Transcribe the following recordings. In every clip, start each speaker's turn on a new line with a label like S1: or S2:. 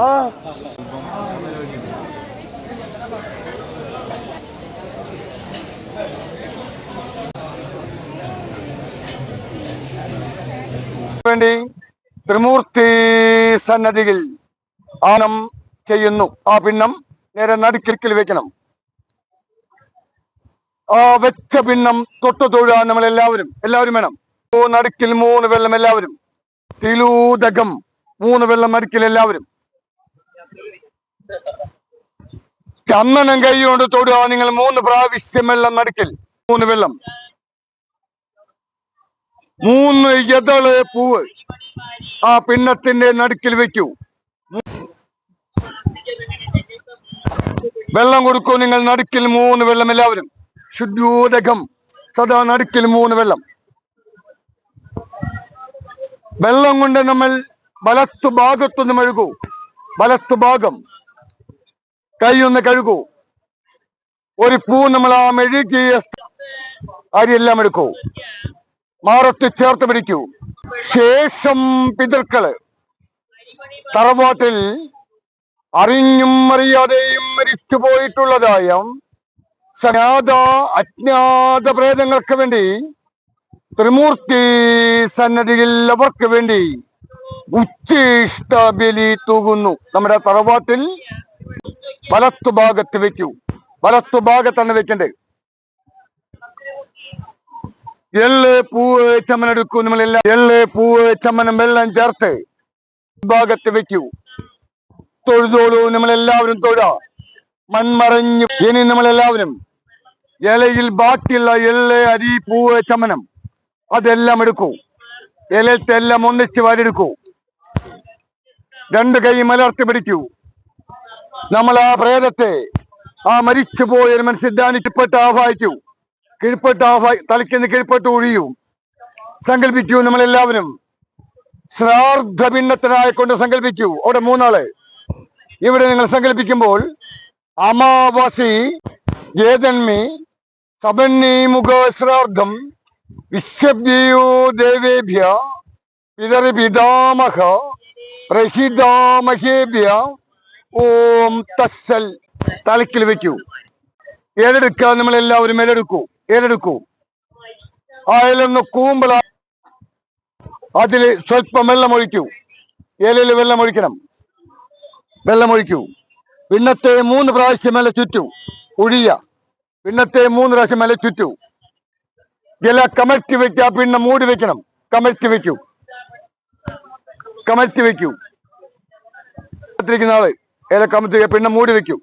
S1: ആ.
S2: വേണ്ടി ത്രിമൂർത്തി സന്നദ്ധിയിൽ ആനം ചെയ്യുന്നു. ആ പിണ്ണം നേരെ നടുക്കിൽ വെക്കണം ആ വെച്ച പിണ്ണം തൊട്ടു തൊഴുക നമ്മൾ എല്ലാവരും എല്ലാവരും വേണം നടുക്കിൽ മൂന്ന് വെള്ളം എല്ലാവരും. തിലൂദകം മൂന്ന് വെള്ളം നടുക്കിൽ എല്ലാവരും. ചന്ദനം കൈകൊണ്ട് തൊടുക നിങ്ങൾ മൂന്ന് പ്രാവശ്യം വെള്ളം നടുക്കിൽ. മൂന്ന് വെള്ളം. മൂന്ന് എതൾ പൂവ്. ആ പിണ്ണത്തിന്റെ നടുക്കിൽ വെക്കൂ. വെള്ളം കൊടുക്കൂ നിങ്ങൾ നടുക്കിൽ മൂന്ന് വെള്ളം എല്ലാവരും. ശുദ്ധോദകം. സദാ നടുക്കിൽ മൂന്ന് വെള്ളം. വെള്ളം കൊണ്ട് നമ്മൾ വലത്തു ഭാഗത്തുനിന്ന് മെഴുകൂ വലത്തു ഭാഗം. കൈ ഒന്ന് കഴുകൂ. ഒരു പൂ നമ്മൾ ആ മെഴുകിയ അരിയെല്ലാം എടുക്കൂ. മാറത്ത് ചേർത്ത് പിടിക്കൂ. ശേഷം പിതൃക്കൾ തറവാട്ടിൽ അറിഞ്ഞും അറിയാതെയും മരിച്ചു പോയിട്ടുള്ളതായ സനാത അജ്ഞാത പ്രേതങ്ങൾക്ക് വേണ്ടി ത്രിമൂർത്തി സന്നദ്ധിയിൽ അവർക്ക് വേണ്ടി ഉച്ചിഷ്ട ബലി തൂകുന്നു. നമ്മുടെ തറവാട്ടിൽ വലത്തു ഭാഗത്ത് വെക്കൂ. വലത്തു ഭാഗത്താണ് വെക്കേണ്ടത് എള്ള് പൂവ് ചമ്മനം എടുക്കൂ നമ്മളെല്ലാം എള്ള് പൂവ് ചമ്മനം വെള്ളം ചേർത്ത് ഭാഗത്ത് വെക്കൂ. തൊഴുതോളൂ നമ്മളെല്ലാവരും തൊഴാ മൺമറഞ്ഞു ഇനി നമ്മളെല്ലാവരും ഇലയിൽ ബാക്കിയുള്ള എള്ള് അരി പൂവ് ചമ്മനം അതെല്ലാം എടുക്കൂ. ഇലത്തെ എല്ലാം ഒന്നിച്ച് വാരെടുക്കൂ രണ്ട് കൈ മലർത്തി പിടിക്കൂ. നമ്മൾ ആ പ്രേതത്തെ ആ മരിച്ചുപോയ ഒരു മനുഷ്യദാനി ധ്യാനിക്കപ്പെട്ട് ആഹ്വാനിക്കൂ കീഴ്പ്പെട്ട് ആഹ്വാ തലയ്ക്കുന്ന കീഴ്പ്പെട്ട് ഒഴിയൂ. സങ്കല്പിക്കൂ നമ്മളെല്ലാവരും. ശ്രാർദ്ധ ഭിന്നത്തിനായി കൊണ്ട് സങ്കല്പിക്കൂ അവിടെ മൂന്നാൾ. ഇവിടെ നിങ്ങൾ സങ്കല്പിക്കുമ്പോൾ അമാവാസി ജേതന്മി സബന്നി മുഖ ശ്രാർദ്ധം വിശ്വഭ്യോ ദേവേഭ്യ പിതൃ പിതാമഹ പ്രഹിതാമഹേഭ്യ ഓം തസ്സൽ. തലക്കിൽ വെക്കൂ. ഏലെടുക്കുക നമ്മൾ എല്ലാവരും ഏതെടുക്കൂ? ഏതെടുക്കൂ അയലൊന്ന് കൂമ്പള അതിൽ സ്വല്പം വെള്ളം ഒഴിക്കൂ ഏലയിൽ വെള്ളം ഒഴിക്കണം വെള്ളം ഒഴിക്കൂ പിന്നത്തെ മൂന്ന് പ്രാവശ്യം മേലെ ചുറ്റൂ. ഒഴിയ പിന്നത്തെ മൂന്ന് പ്രാവശ്യം മേലെ ചുറ്റൂ. ഇല കമഴ്ത്തി വെക്കുക പിന്നെ മൂടി വെക്കണം. കമഴ്ത്തി വെക്കൂ. കമഴ്ത്തി വെക്കൂ. ിരിക്കുന്ന ആൾ. വെക്കുക, പിന്നെ മൂടി വെക്കൂ.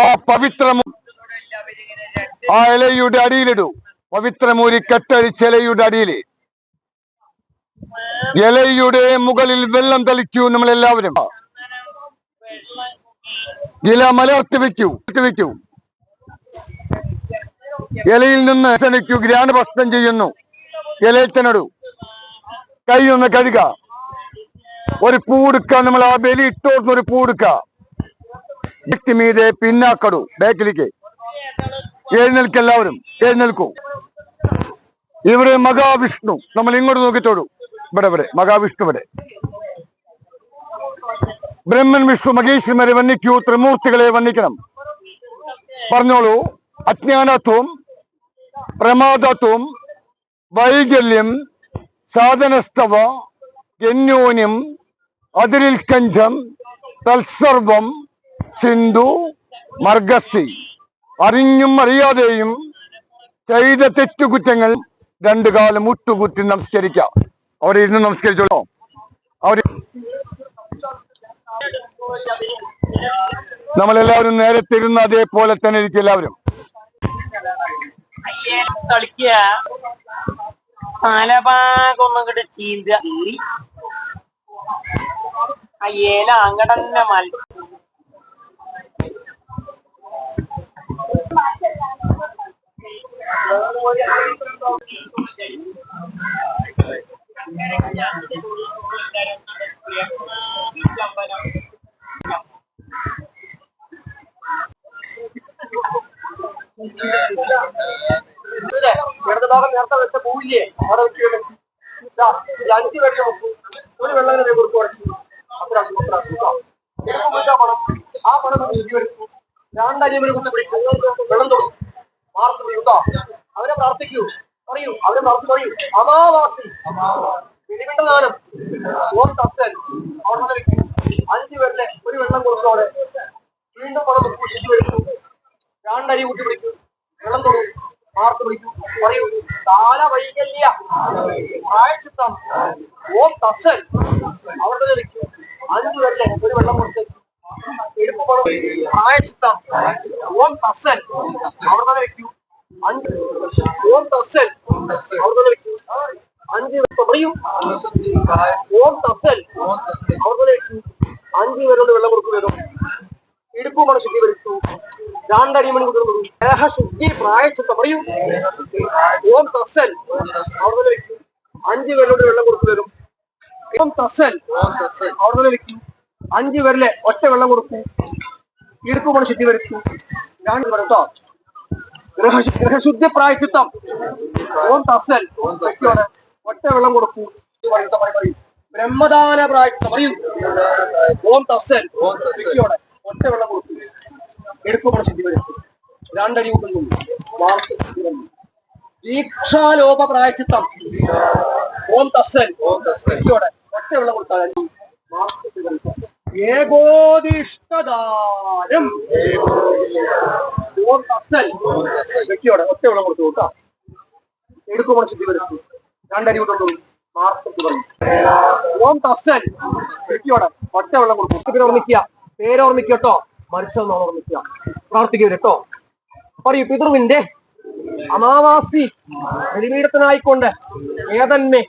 S2: ആ പവിത്രം
S1: എല്ലാവരും. ഇങ്ങനെ രണ്ട്
S2: ആ ഇലയുടെ അടിയിലിടൂ. പവിത്രമൂരി കെട്ടഴിച്ച് ഇലയുടെ അടിയിൽ ഇലയുടെ മുകളിൽ വെള്ളം തളിക്കൂ നമ്മൾ എല്ലാവരും ഇല മലർത്തി വെക്കൂ. വെക്കൂ. ഇലയിൽ നിന്ന് ക്ഷണിക്കൂ ഗ്രാനഭക്ഷണം ചെയ്യുന്നു. ഇലയിൽ തന്നെ കൈ ഒന്ന് കഴുക. ഒരു പൂടുക്ക നമ്മൾ ആ ബലി ഇട്ടോടുന്ന ഒരു പൂടുക്ക. വ്യക്തി മീതെ പിന്നാക്കടു. ബാക്കിലേക്ക്. എഴുന്നേൽക്ക് എല്ലാവരും. എഴുന്നേൽക്കൂ. ഇവിടെ മഹാവിഷ്ണു. നമ്മൾ ഇങ്ങോട്ട് നോക്കിത്തോളൂ. ഇവിടെ ഇവിടെ. മഹാവിഷ്ണു ഇവിടെ. ബ്രഹ്മൻ വിഷ്ണു മഹേശ്വരന്മാരെ വന്നിക്കൂ ത്രിമൂർത്തികളെ വന്നിക്കണം പറഞ്ഞോളൂ. അജ്ഞാനത്വം പ്രമാദത്വം വൈകല്യം സാധനസ്തവ ഗന്യോന്യം അതിരിൽ കഞ്ചം തത്സർവം സിന്ധു മർഗസി അറിഞ്ഞും അറിയാതെയും ചെയ്ത തെറ്റുകുറ്റങ്ങൾ രണ്ടു കാലം മുട്ടുകുത്തി നമസ്കരിക്കാം. അവിടെ ഇരുന്ന് നമസ്കരിച്ചോളൂ. അവർ നമ്മളെല്ലാവരും നേരത്തെ ഇരുന്ന് അതേപോലെ തന്നെ ഇരിക്കും എല്ലാവരും.
S1: കളിക്കുക. ഇങ്ങോട്ട് ചീന്ത അയ്യേല അങ്ങടന്നെ മല ഇടത് ഭാഗം നേരത്തെ വെച്ച പൂവില്ലേ? അവിടെ വെച്ചിട്ട്
S3: അഞ്ചു നോക്കൂ. ഒരു വെള്ളം കൊടുക്കും ആ പണം കേട്ടോ അവരെ പ്രാർത്ഥിക്കൂ പറയൂ അവരെ പ്രാർത്ഥി പറയൂ അമാവാസി പിടിവിട്ട അഞ്ച് പേരുടെ ഒരു വെള്ളം കൊടുത്തോടെ വീണ്ടും പണം നോക്കൂ വരുന്നു രണ്ടരി കൂട്ടി പിടിക്കും വെള്ളം തൊടും മാർത്ത് പിടിക്കും പറയൂ താല വൈകല്യ പ്രായച്ചിത്തം ഓം തസ്സൻ അവിടെ നിന്ന് വെക്കും അഞ്ച് പേരിലെ ഒരു വെള്ളം കൊടുത്ത് ഓം വെക്കൂ. അഞ്ച് അഞ്ച് പേരോട് വെള്ളം കൊടുക്കുന്നതോ ഇടുപ്പ് പണം ശുദ്ധി വരുത്തു. രണ്ടടി മണി കൊടുക്കുന്നു ദേഹശുദ്ധി പ്രായച്ചിത്തം പറയൂ ഓം തസൽ അവിടെ തന്നെ വെക്കൂ. അഞ്ച് വെള്ളം കൊടുക്കുന്നതും ഓം തസൽ അവിടെ തന്നെ അഞ്ച് പേരിലെ ഒറ്റ വെള്ളം കൊടുക്കും ഇടുപ്പ് പണം ശുദ്ധി വരുത്തും. ഞാൻ കേട്ടോ ഗ്രഹശുദ്ധി പ്രായച്ചിത്തം ഓം തസൽ ഒറ്റ വെള്ളം കൊടുക്കും ബ്രഹ്മദാന പ്രായച്ചിത്തം പറയൂ. ഓം തസൽ ഒറ്റ വെള്ളം കൊടുക്കും പണം ശുദ്ധി വരുത്തും. രണ്ടടി കൂട്ടുന്നു ദീക്ഷാലോപ പ്രായച്ചിത്തം ഓം തസൽ ഒറ്റ വെള്ളം കൊടുത്താൽ ഏകോദിഷ്ടദാനം. വ്യക്തിയോടെ ഒറ്റ കൊടുത്തു കേട്ടോ. എടുക്കു പണം ശുദ്ധി വരുത്തു രണ്ടടി കൊണ്ടുള്ളൂ മാർക്കറ്റ് ഓം ഒറ്റ വെള്ളം പ്രാർത്ഥിക്കുക കേട്ടോ. പറയൂ പിതൃവിന്റെ അമാവാസി ബലിപീഠത്തിനായിക്കൊണ്ട് ഏതന്മേ?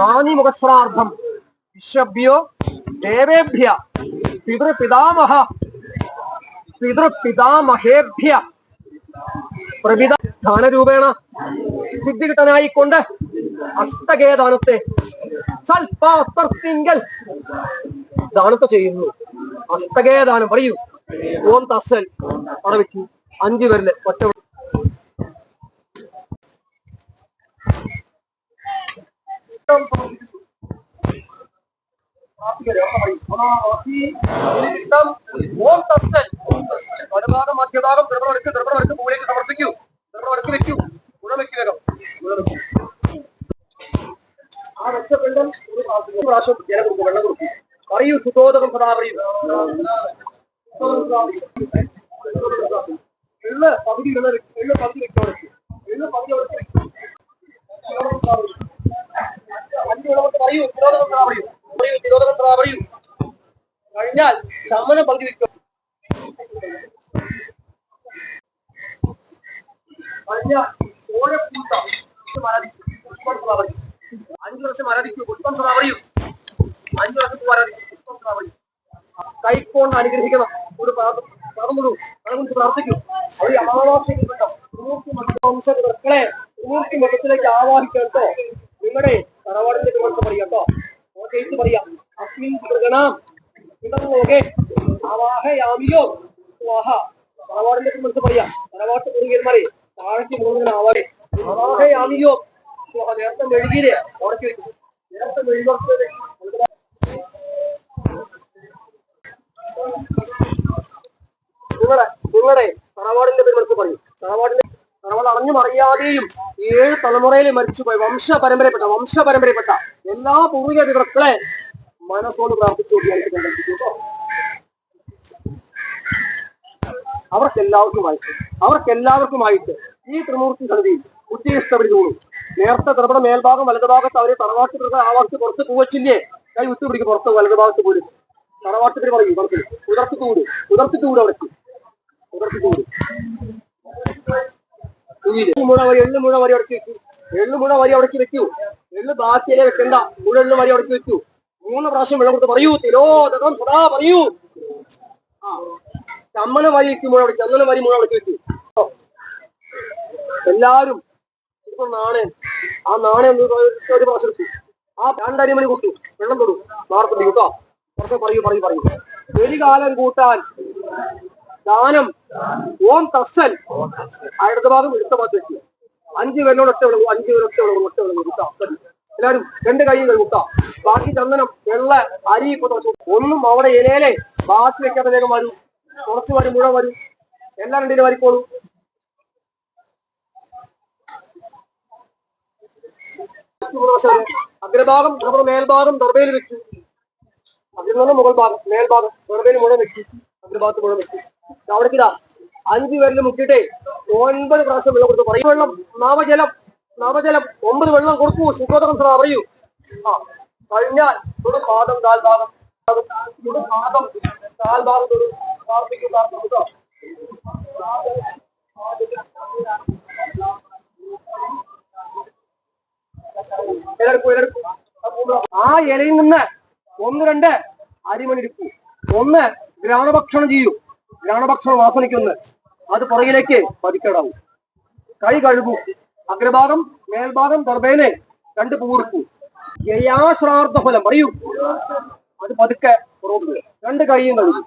S3: നാനിമുഖശ്രാർത്ഥം വിശ്വഭ്യോ ദേവേഭ്യ പിതൃപിതാമഹ പിതൃപിതാമഹേഭ്യ. പ്രപിത ധാനരൂപേണ സിദ്ധി കിട്ടാനായിക്കൊണ്ട് അഷ്ടകേദാനത്തെ സൽപാത്രത്തിങ്കൽ ദാനത്തെ ചെയ്യുന്നു. അഷ്ടകേദാനം പറയൂ. ഓം തസ്സൽ. അവിടെ വെക്കൂ. അഞ്ചു പേരിൽ ഒറ്റ Thank വലഭാഗം മധ്യഭാഗം ദ്രവണവർക്ക് ദ്രവണവർക്ക് മുകളിലേക്ക് സമർപ്പിക്കൂ ദ്രവണവർക്ക് വെക്കൂ ഗുണവെക്കു വേഗം. ആ വെച്ചപിണ്ടം ഒരു പ്രാവശ്യം ജലം കൊടുക്കും വെള്ളം കൊടുക്കും പറയൂ സുഖോദകം സദാ എള്ള് പകുതി ഇടണ എള്ള് പകുതി വെക്കോടെ എള്ള് പകുതി അവിടെ പറയൂ സുഖോദകം സദാ പറയൂ പറയൂ. തിരോധകം സദാ പറയൂ കഴിഞ്ഞാൽ ചമ്മനം പകുതി വെക്കും അഞ്ചു വർഷം മരടിക്കൂ പുഷ്പം സദാ പറയൂ. അഞ്ചു വർഷത്ത് മരടിക്കും പുഷ്പം സദാ പറയൂ. കൈക്കൊണ്ട് അനുഗ്രഹിക്കണം. ഒരു പറഞ്ഞു അതുകൊണ്ട് പ്രാർത്ഥിക്കൂ. അവർ അമാവാസിക്കപ്പെട്ട വംശങ്ങളെ മൂർത്തി മതത്തിലേക്ക് ആവാഹിക്കാം കേട്ടോ. നിങ്ങളുടെ തറവാടിന്റെ ദിവസം പറയാം ഓക്കേറ്റ് പറയാം അസ്മിൻ മൃഗണാം ആവാഹയാമിയോ. സ്വാഹ തറവാടിന്റെ മനസ്സ് പറയാം. തറവാട്ട് മുരുകന്മാരെ താഴേക്ക് മുഴുവൻ ആവാഹയാമിയോ. നേരത്തെ മെഴുകിയില്ലേ? ഉടക്കി നേരത്തെ മെഴുകി നിങ്ങളെ നിങ്ങളുടെ തറവാടിന്റെ പേര് പറയും. തറവാടിന്റെ തറവാട് അറിഞ്ഞും അറിയാതെയും ഏഴ് തലമുറയിൽ മരിച്ചുപോയി വംശ പരമ്പരപ്പെട്ട വംശ പരമ്പരപ്പെട്ട എല്ലാ പൂർവിക പിതൃക്കളെ മനസ്സോട് പ്രാർത്ഥിച്ചു അവർക്കെല്ലാവർക്കും കേട്ടോ അവർക്കെല്ലാവർക്കുമായിട്ട് അവർക്കെല്ലാവർക്കുമായിട്ട് ഈ ത്രിമൂർത്തി സന്ധി ഉച്ചയിഷ്ടപടി തോന്നും നേരത്തെ ദ്രവണ മേൽഭാഗം വലതുഭാഗത്ത് അവർ തറവാട്ട് പ്രകാരം ആവാസത്ത് പുറത്ത് പൂവച്ചില്ലേ? കൈ വിട്ടുപിടിക്കും പുറത്ത് വലതുഭാഗത്ത് പോലും തറവാട്ട് പേര് പറയും പുറത്ത് ഉദർത്തിത്തൂട് അവർക്ക് ഉദർത്തിത്തൂട് മുഴ വരി എള്ളു മുഴ വരി അടക്കി വെച്ചു എള്ളു മുഴ വരി അടക്കി വെക്കൂ. എള്ളു ബാക്കിയിലെ വെക്കണ്ട. മുഴ എള്ളു വരി അടക്കി വെച്ചു മൂന്ന് പ്രാവശ്യം വെള്ളം കൊടുത്ത് പറയൂ. തിരോധകം സദാ പറയൂ. ചമ്മന വരി വെക്കും മുഴ അടക്കി ചന്ദന വരി മുഴ അടക്കി വെച്ചു. എല്ലാരും ഇപ്പൊ നാണയം. ആ നാണയം ഒരു- പ്രാവശ്യം എടുത്തു. ആ രണ്ടരി മണി കൂട്ടു. വെള്ളം തൊടു. വാർത്തണ്ടി കേട്ടോ പറയൂ പറയൂ പറയൂ. ഒരു കാലം കൂട്ടാൻ ദാനം ഓം തസ്സൽ അടുത്ത ഭാഗം എടുത്ത ഭാഗത്ത് അഞ്ചു ഒറ്റ വിളവ് അഞ്ച് പേര് ഒറ്റ വിളവ് ഒറ്റ വിളവ്. കേട്ടോ എല്ലാവരും രണ്ട് കൈ കഴുകുക ബാക്കി ചന്ദനം വെള്ള അരി ഒന്നും അവിടെ ഇലയിലെ ബാക്കി വെക്കാത്ത വേഗം വരും. കുറച്ച് വരും മുഴ വരും. എല്ലാം രണ്ടിനും വരിക്കോളും. അഗ്രഭാഗം നമ്മുടെ മേൽഭാഗം ദർബയിൽ വെച്ചു നിന്ന് മുകൾ ഭാഗം മേൽഭാഗം ദർബയിൽ മുഴുവൻ വെച്ചു അഗ്രഭാഗത്ത് മുഴുവൻ വെച്ചു അവിടെ അഞ്ചു പേരിൽ മുക്കിയിട്ടേ ഒൻപത് പ്രാവശ്യം വെള്ളം കൊടുത്തു. പറയും. വെള്ളം നവജലം നവജലം. ഒമ്പത് വെള്ളം കൊടുക്കൂ. സുഖോദകം സാർ പറയൂ. ആ കഴിഞ്ഞാൽ തൊടു പാദം കാൽഭാഗം തൊടു പാദം. ഇലയെടുക്കൂ, ഇലയെടുക്കൂ. ആ ഇലയിൽ നിന്ന് ഒന്ന് രണ്ട് അരിമണി എടുക്കൂ. ഒന്ന് ഗ്രാമഭക്ഷണം ചെയ്യൂ. ഗ്രാണഭക്ഷണം വാസനിക്കൊന്ന്. അത് പുറകിലേക്ക് പതിക്കടാവും. കൈ കഴുകു. അഗ്രഭാഗം മേൽഭാഗം ദർബേനെ രണ്ട് പൂവെടുക്കൂ ജയാശ്രാർത്ഥ ഫലം പറയൂ അത് പതുക്കെ പുറകു. രണ്ട് കൈയും കഴുകൂ.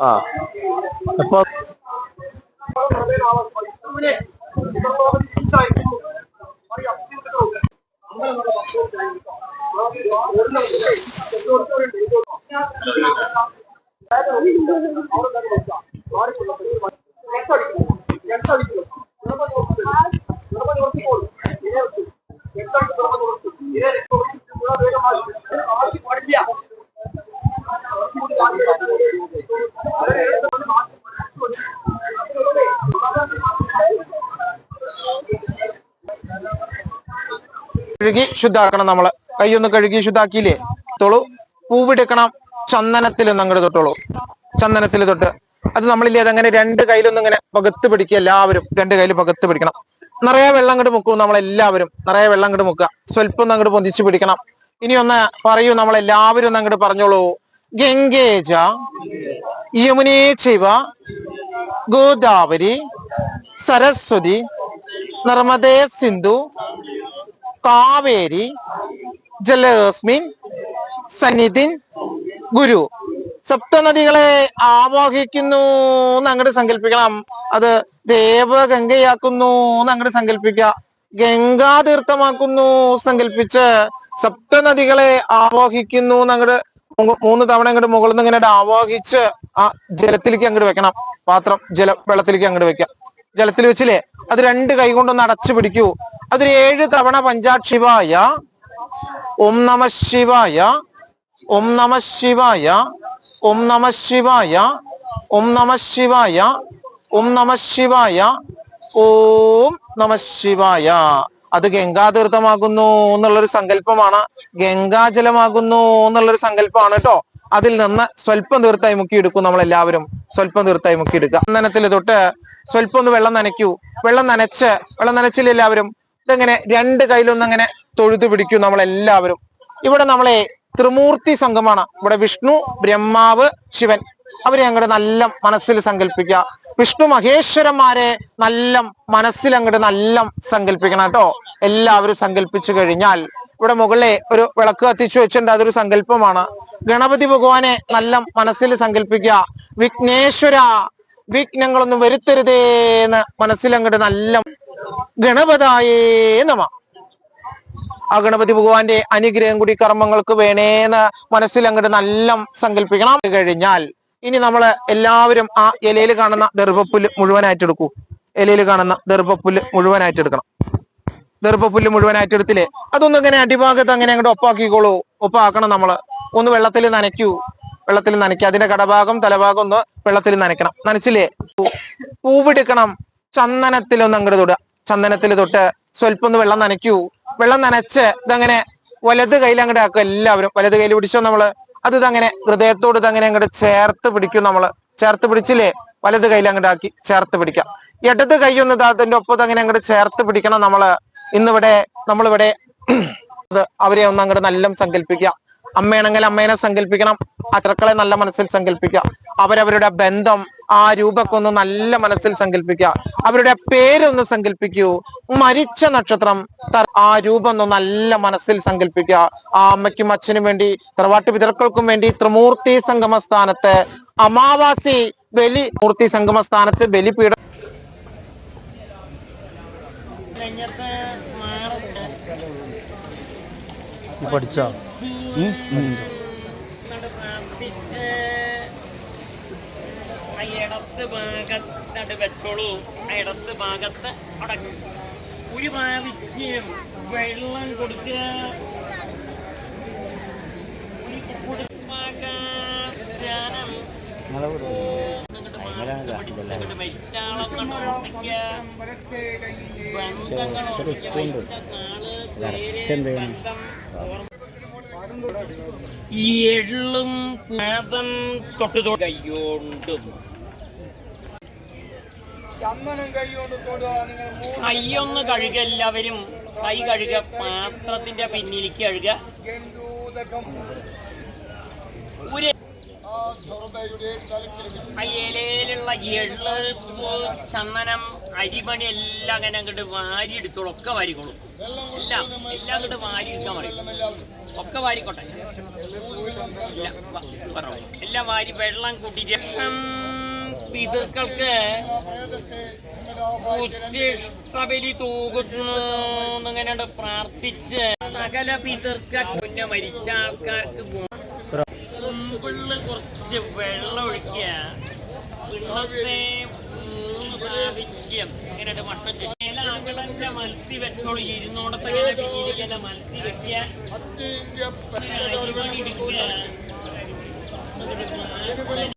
S2: ആ. അപ്പൊ
S4: കഴുകി ശുദ്ധാക്കണം നമ്മൾ. കൈയൊന്ന് കഴുകി ശുദ്ധാക്കിയില്ലേ? ചന്ദനത്തിൽ അങ്ങോട്ട് തൊട്ടോളൂ. ചന്ദനത്തിൽ തൊട്ട്. അത് നമ്മളില്ലേ അതങ്ങനെ രണ്ട് കയ്യിലൊന്നും ഇങ്ങനെ പകത്ത് പിടിക്കുക എല്ലാവരും. രണ്ട് കയ്യിൽ പകത്ത് പിടിക്കണം. നിറയെ വെള്ളം അങ്ങോട്ട് മുക്കും നമ്മളെല്ലാവരും. നിറയെ വെള്ളം അങ്ങോട്ട് മുക്കുക. സ്വല്പം ഒന്ന് അങ്ങോട്ട് പൊന്തിച്ചു പിടിക്കണം. ഇനി ഒന്ന് പറയൂ നമ്മളെല്ലാവരും ഒന്ന് അങ്ങോട്ട് പറഞ്ഞോളൂ. ഗംഗേജ യമുനേ ശിവ ഗോദാവരി സരസ്വതി നർമ്മദേ സിന്ധു കാവേരി ജലസ്മിൻ സന്നിധിൻ ഗുരു. സപ്തനദികളെ ആവാഹിക്കുന്നു എന്ന് അങ്ങോട്ട് സങ്കല്പിക്കണം അത് ദേവഗംഗയാക്കുന്നു എന്ന് അങ്ങോട്ട് സങ്കല്പിക്കുക ഗംഗാതീർത്ഥമാക്കുന്നു സങ്കല്പിച്ച് സപ്തനദികളെ ആവാഹിക്കുന്നു എന്ന് അങ്ങോട്ട് മൂന്ന് തവണ അങ്ങോട്ട് മുകളിൽ നിന്ന് ഇങ്ങനെ ആവാഹിച്ച് ആ ജലത്തിലേക്ക് അങ്ങോട്ട് വെക്കണം. പാത്രം ജല വെള്ളത്തിലേക്ക് അങ്ങോട്ട് വെക്കാം ജലത്തിൽ വെച്ചില്ലേ? അത് രണ്ട് കൈ കൊണ്ടൊന്ന് അടച്ചു പിടിക്കൂ. അതൊരു ഏഴ് തവണ പഞ്ചാക്ഷിവായ ഓം നമ ശിവായ ഓം നമ ശിവായ ഓം നമ ശിവായ ഓം നമ ശിവായ ഓം നമ ശിവായ ഓം നമ ശിവായ. അത് ഗംഗാതീർത്ഥമാകുന്നു എന്നുള്ളൊരു സങ്കല്പമാണ്. ഗംഗാജലമാകുന്നു എന്നുള്ളൊരു സങ്കല്പമാണ് കേട്ടോ. അതിൽ നിന്ന് സ്വല്പം തീർത്തായി മുക്കിയെടുക്കും നമ്മൾ എല്ലാവരും സ്വല്പം തീർത്തായി മുക്കിയെടുക്കുക. അന്നനത്തിൽ തൊട്ട് സ്വല്പം ഒന്ന് വെള്ളം നനയ്ക്കൂ. വെള്ളം നനച്ച് വെള്ളം നനച്ചില്ല എല്ലാവരും? ഇതെങ്ങനെ രണ്ട് കയ്യിലൊന്നങ്ങനെ തൊഴുതു പിടിക്കൂ നമ്മളെല്ലാവരും. ഇവിടെ നമ്മളെ ത്രിമൂർത്തി സംഘമാണ്. ഇവിടെ വിഷ്ണു ബ്രഹ്മാവ് ശിവൻ. അവരെ അങ്ങോട്ട് നല്ല മനസ്സിൽ സങ്കല്പിക്കുക വിഷ്ണു മഹേശ്വരന്മാരെ നല്ല മനസ്സിൽ അങ്ങോട്ട് നല്ല സങ്കല്പിക്കണം കേട്ടോ. എല്ലാവരും സങ്കല്പിച്ചു കഴിഞ്ഞാൽ ഇവിടെ മുകളിലെ ഒരു വിളക്ക് കത്തിച്ചു വെച്ചിട്ടുണ്ട്. അതൊരു സങ്കല്പമാണ്. ഗണപതി ഭഗവാനെ നല്ല മനസ്സിൽ സങ്കല്പിക്കുക വിഘ്നേശ്വര വിഘ്നങ്ങളൊന്നും വരുത്തരുതേ എന്ന് മനസ്സിൽ അങ്ങോട്ട് നല്ല ഗണപതായേ നമ. ആ ഗണപതി ഭഗവാന്റെ അനുഗ്രഹം കൂടി കർമ്മങ്ങൾക്ക് വേണേന്ന് മനസ്സിൽ അങ്ങോട്ട് നല്ല സങ്കല്പിക്കണം. കഴിഞ്ഞാൽ ഇനി നമ്മൾ എല്ലാവരും ആ ഇലയിൽ കാണുന്ന ദർഭപ്പുല്ല് മുഴുവനായിട്ട് എടുക്കൂ. ഇലയിൽ കാണുന്ന ദർഭപ്പുല്ല് മുഴുവനായിട്ട് എടുക്കണം. ദർഭപ്പുല്ല് മുഴുവനായിട്ട് എടുത്തില്ലേ? അതൊന്നും ഇങ്ങനെ അടിഭാഗത്ത് അങ്ങനെ അങ്ങോട്ട് ഒപ്പാക്കിക്കോളൂ. ഒപ്പാക്കണം നമ്മൾ. ഒന്ന് വെള്ളത്തിൽ നനയ്ക്കൂ. വെള്ളത്തിൽ നനയ്ക്കുക അതിന്റെ കടഭാഗം തലഭാഗം ഒന്ന് വെള്ളത്തിൽ നനയ്ക്കണം. നനച്ചില്ലേ പൂവെടുക്കണം ചന്ദനത്തിൽ ഒന്ന് അങ്ങോട്ട് തൊടുക. ചന്ദനത്തിൽ തൊട്ട് സ്വല്പം ഒന്ന് വെള്ളം നനയ്ക്കൂ. വെള്ളം നനച്ച് ഇതങ്ങനെ വലത് കയ്യിൽ അങ്ങോട്ട് ആക്കുക എല്ലാവരും. വലത് കയ്യിൽ പിടിച്ചോ നമ്മൾ? അത് ഇതങ്ങനെ ഹൃദയത്തോട് ഇതങ്ങനെ അങ്ങോട്ട് ചേർത്ത് പിടിക്കും നമ്മൾ. ചേർത്ത് പിടിച്ചില്ലേ? വലത് കയ്യിൽ അങ്ങോട്ട് ആക്കി ചേർത്ത് പിടിക്കാം. ഇടത് കൈ ഒന്ന് അതിന്റെ ഒപ്പം അങ്ങനെ അങ്ങോട്ട് ചേർത്ത് പിടിക്കണം നമ്മൾ. ഇന്നിവിടെ നമ്മളിവിടെ അവരെ ഒന്ന് അങ്ങോട്ട് നല്ല സങ്കല്പിക്കുക. അമ്മയാണെങ്കിൽ അമ്മേനെ സങ്കല്പിക്കണം. അത്രക്കളെ നല്ല മനസ്സിൽ സങ്കല്പിക്കുക. അവരവരുടെ ബന്ധം ആ രൂപമൊക്കെ ഒന്ന് നല്ല മനസ്സിൽ സങ്കല്പിക്കുക. അവരുടെ പേരൊന്ന് സങ്കല്പിക്കൂ. മരിച്ച നക്ഷത്രം ആ രൂപം ഒന്ന് നല്ല മനസ്സിൽ സങ്കല്പിക്കുക. ആ അമ്മയ്ക്കും അച്ഛനും വേണ്ടി തറവാട്ട് പിതർക്കൾക്കും വേണ്ടി ത്രിമൂർത്തി സംഗമ സ്ഥാനത്ത് അമാവാസി ബലി മൂർത്തി സംഗമ സ്ഥാനത്ത് ബലിപീഠ
S5: പഠിച്ച?
S1: ഇടത്ത് ഭാഗത്ത് വെച്ചോളൂ. ആ ഇടത്ത് ഭാഗത്ത് അടക്കും ഒരു പ്രാവശ്യം വെള്ളം. കൊടുക്കുക ഒരു കുടുംബാകാരം തൊട്ട് കയ്യോണ്ടും കൈയൊന്ന് കഴുക എല്ലാവരും കൈ കഴുക പാത്രത്തിന്റെ പിന്നിലേക്ക് കഴുക. ഒരു ആ ഇലയിലുള്ള എള്ള് ചന്ദനം അരിമണി എല്ലാം അങ്ങനെ അങ്ങോട്ട് വാരി എടുത്തോളൂ ഒക്കെ വാരിക്കോളൂ. എല്ലാം എല്ലാം അങ്ങോട്ട് വാരി എടുക്കാൻ പറയും ഒക്കെ വാരിക്കോട്ടെ. എല്ലാം വാരി വെള്ളം കൂട്ടി ശേഷം പിതൃക്കൾക്ക് ഉച്ചിഷ്ടബലി തൂകുന്നു എന്നിങ്ങനെ പ്രാർത്ഥിച്ച് സകല പിതൃക്ക പിന്നെ മരിച്ച ആൾക്കാർക്ക് കുമ്പിളിൽ കുറച്ച് വെള്ളം ഒഴിക്കുക. പിള്ളത്തെ മൂന്ന് പ്രാവശ്യം ഇങ്ങനെ വട്ടം ചില അകളന്റെ മൽത്തി വെച്ചോളൂ. ഇരുന്നോടത്തെ ഇങ്ങനെ മൽത്തി വെക്കുക.